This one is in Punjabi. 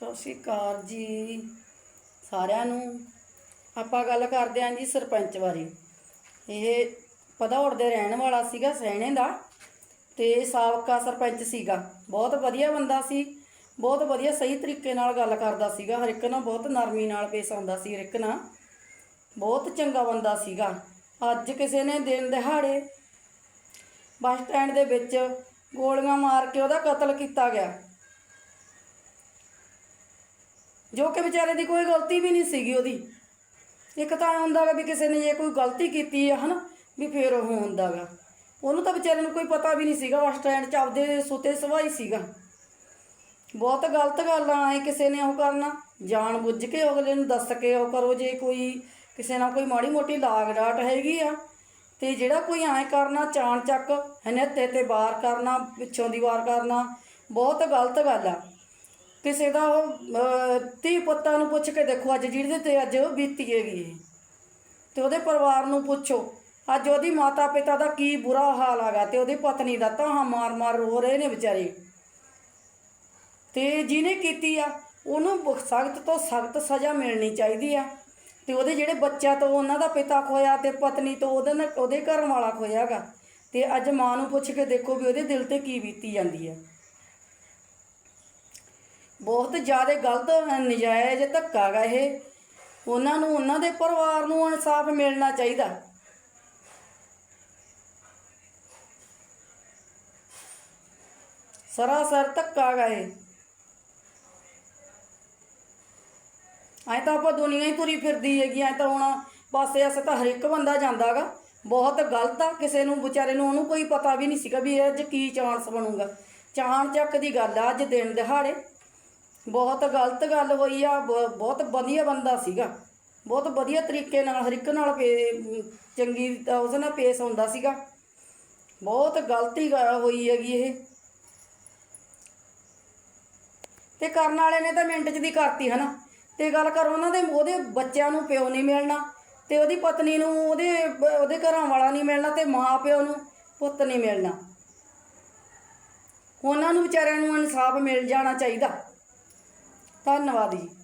ਸਤਿ ਸ਼੍ਰੀ ਅਕਾਲ ਜੀ ਸਾਰਿਆਂ ਨੂੰ। ਆਪਾਂ ਗੱਲ ਕਰਦੇ ਆਂ ਜੀ ਸਰਪੰਚ ਬਾਰੇ। ਇਹ ਪਧੌੜ ਦੇ ਰਹਿਣ ਵਾਲਾ ਸੀਗਾ, ਸਹਿਣੇ ਦਾ, ਤੇ ਸਾਬਕਾ ਸਰਪੰਚ ਸੀਗਾ। ਬਹੁਤ ਵਧੀਆ ਬੰਦਾ ਸੀ, ਬਹੁਤ ਵਧੀਆ ਸਹੀ ਤਰੀਕੇ ਨਾਲ ਗੱਲ ਕਰਦਾ ਸੀਗਾ। ਹਰ ਇੱਕ ਨਾਲ ਬਹੁਤ ਨਰਮੀ ਨਾਲ ਪੇਸ਼ ਆਉਂਦਾ ਸੀ, ਹਰ ਇੱਕ ਨਾਲ। ਬਹੁਤ ਚੰਗਾ ਬੰਦਾ ਸੀਗਾ। ਅੱਜ ਕਿਸੇ ਨੇ ਦਿਨ ਦਿਹਾੜੇ ਬੱਸ ਸਟੈਂਡ ਦੇ ਵਿੱਚ ਗੋਲੀਆਂ ਮਾਰ ਕੇ ਉਹਦਾ ਕਤਲ ਕੀਤਾ ਗਿਆ। ਜੋ ਕਿ ਵਿਚਾਰੇ ਦੀ ਕੋਈ ਗਲਤੀ ਵੀ ਨਹੀਂ ਸੀਗੀ ਉਹਦੀ। ਇੱਕ ਤਾਂ ਇਹ ਹੁੰਦਾ ਗਾ ਵੀ ਕਿਸੇ ਨੇ ਜੇ ਕੋਈ ਗਲਤੀ ਕੀਤੀ ਹੈ ਹਨਾ, ਵੀ ਫੇਰ ਉਹ ਹੁੰਦਾ ਗਾ। ਉਹਨੂੰ ਤਾਂ ਵਿਚਾਰੇ ਨੂੰ ਕੋਈ ਪਤਾ ਵੀ ਨਹੀਂ ਸੀਗਾ, ਬੱਸ ਸਟੈਂਡ 'ਚ ਆਪਦੇ ਸੁੱਤੇ ਸਵਾਈ ਸੀਗਾ। ਬਹੁਤ ਗਲਤ ਗੱਲ ਆ, ਐ ਕਿਸੇ ਨੇ ਉਹ ਕਰਨਾ। ਜਾਣ ਬੁੱਝ ਕੇ ਅਗਲੇ ਨੂੰ ਦੱਸ ਕੇ ਉਹ ਕਰੋ, ਜੇ ਕੋਈ ਕਿਸੇ ਨਾਲ ਕੋਈ ਮਾੜੀ ਮੋਟੀ ਲਾਗ ਡਾਟ ਹੈਗੀ ਆ, ਤੇ ਜਿਹੜਾ ਕੋਈ ਐ ਕਰਨਾ, ਚਾਣ ਚੱਕ ਹਨੇਤੇ ਤੇ ਵਾਰ ਕਰਨਾ, ਪਿੱਛੋਂ ਦੀ ਵਾਰ ਕਰਨਾ, ਬਹੁਤ ਗਲਤ ਗੱਲ ਆ। ਕਿਸੇ ਦਾ ਉਹ ਅਹ, ਧੀ ਪੁੱਤਾਂ ਨੂੰ ਪੁੱਛ ਕੇ ਦੇਖੋ ਅੱਜ ਜਿਹਦੇ ਤੇ ਅੱਜ ਬੀਤੀ ਹੈਗੀ ਇਹ ਤੇ ਉਹਦੇ ਪਰਿਵਾਰ ਨੂੰ ਪੁੱਛੋ ਅੱਜ ਉਹਦੀ ਮਾਤਾ ਪਿਤਾ ਦਾ ਕੀ ਬੁਰਾ ਹਾਲ ਹੈਗਾ ਤੇ ਉਹਦੀ ਪਤਨੀ ਦਾ ਤਾਂ ਮਾਰ ਮਾਰ ਰੋ ਰਹੇ ਨੇ ਵਿਚਾਰੇ। ਤੇ ਜਿਹਨੇ ਕੀਤੀ ਆ ਉਹਨੂੰ ਸਖਤ ਤੋਂ ਸਖਤ ਸਜ਼ਾ ਮਿਲਣੀ ਚਾਹੀਦੀ ਆ। ਤੇ ਉਹਦੇ ਜਿਹੜੇ ਬੱਚਾ ਤੋਂ ਉਹਨਾਂ ਦਾ ਪਿਤਾ ਖੋਇਆ ਤੇ ਪਤਨੀ ਤੋਂ ਉਹਦੇ ਨਾਲ ਉਹਦੇ ਘਰ ਵਾਲਾ ਖੋਇਆਗਾ ਤੇ ਅੱਜ ਮਾਂ ਨੂੰ ਪੁੱਛ ਕੇ ਦੇਖੋ ਵੀ ਉਹਦੇ ਦਿਲ ਤੇ ਕੀ ਬੀਤੀ ਜਾਂਦੀ ਆ। ਬਹੁਤ ਜ਼ਿਆਦਾ ਗਲਤ ਨਜਾਇਜ਼ ਧੱਕਾ ਗਾ ਇਹ। ਉਹਨਾਂ ਨੂੰ, ਉਹਨਾਂ ਦੇ ਪਰਿਵਾਰ ਨੂੰ ਇਨਸਾਫ ਮਿਲਣਾ ਚਾਹੀਦਾ। ਸਰਾਸਰ ਧੱਕਾ ਗਾ ਇਹ। ਐ ਤਾਂ ਆਪਾਂ ਦੁਨੀਆ ਹੀ ਤੁਰੀ ਫਿਰਦੀ ਹੈਗੀ ਐ ਤਾਂ ਹੁਣ ਪਾਸੇ ਅਸੇ ਤਾਂ ਹਰ ਇੱਕ ਬੰਦਾ ਜਾਂਦਾਗਾ ਬਹੁਤ ਗਲਤ ਆ, ਕਿਸੇ ਨੂੰ, ਵਿਚਾਰੇ ਨੂੰ, ਉਹਨੂੰ ਕੋਈ ਪਤਾ ਵੀ ਨਹੀਂ ਸੀਗਾ ਵੀ ਇਹ ਅੱਜ ਕੀ ਚਾਂਸ ਬਣੂਗਾ। ਚਾਣ ਚੱਕ ਦੀ ਗੱਲ ਆ, ਅੱਜ ਦਿਨ ਦਿਹਾੜੇ। ਬਹੁਤ ਗਲਤ ਗੱਲ ਹੋਈ ਆ ਬ- ਬਹੁਤ ਵਧੀਆ ਬੰਦਾ ਸੀਗਾ। ਬਹੁਤ ਵਧੀਆ ਤਰੀਕੇ ਨਾਲ, ਹਰ ਇੱਕ ਨਾਲ ਪੇ- ਚੰਗੀ, ਉਸ ਨਾਲ ਪੇਸ਼ ਹੁੰਦਾ ਸੀਗਾ। ਬਹੁਤ ਗਲਤੀ ਗ- ਹੋਈ ਹੈਗੀ ਇਹ। ਤੇ ਕਰਨ ਵਾਲੇ ਨੇ ਤਾਂ ਮਿੰਟ 'ਚ ਦੀ ਕਰਤੀ, ਹਨਾ। ਤੇ ਗੱਲ ਕਰ ਉਹਨਾਂ ਦੇ ਉਹਦੇ ਬੱਚਿਆਂ ਨੂੰ ਪਿਓ ਨਹੀਂ ਮਿਲਣਾ, ਤੇ ਉਹਦੀ ਪਤਨੀ ਨੂੰ ਉਹਦੇ ਉਹਦੇ ਘਰਾਂ ਵਾਲਾ ਨਹੀਂ ਮਿਲਣਾ, ਤੇ ਮਾਂ ਪਿਓ ਨੂੰ ਪੁੱਤ ਨਹੀਂ ਮਿਲਣਾ। ਉਹਨਾਂ ਨੂੰ ਵਿਚਾਰਿਆਂ ਨੂੰ ਇਨਸਾਫ ਮਿਲ ਜਾਣਾ ਚਾਹੀਦਾ। ਧੰਨਵਾਦ ਜੀ।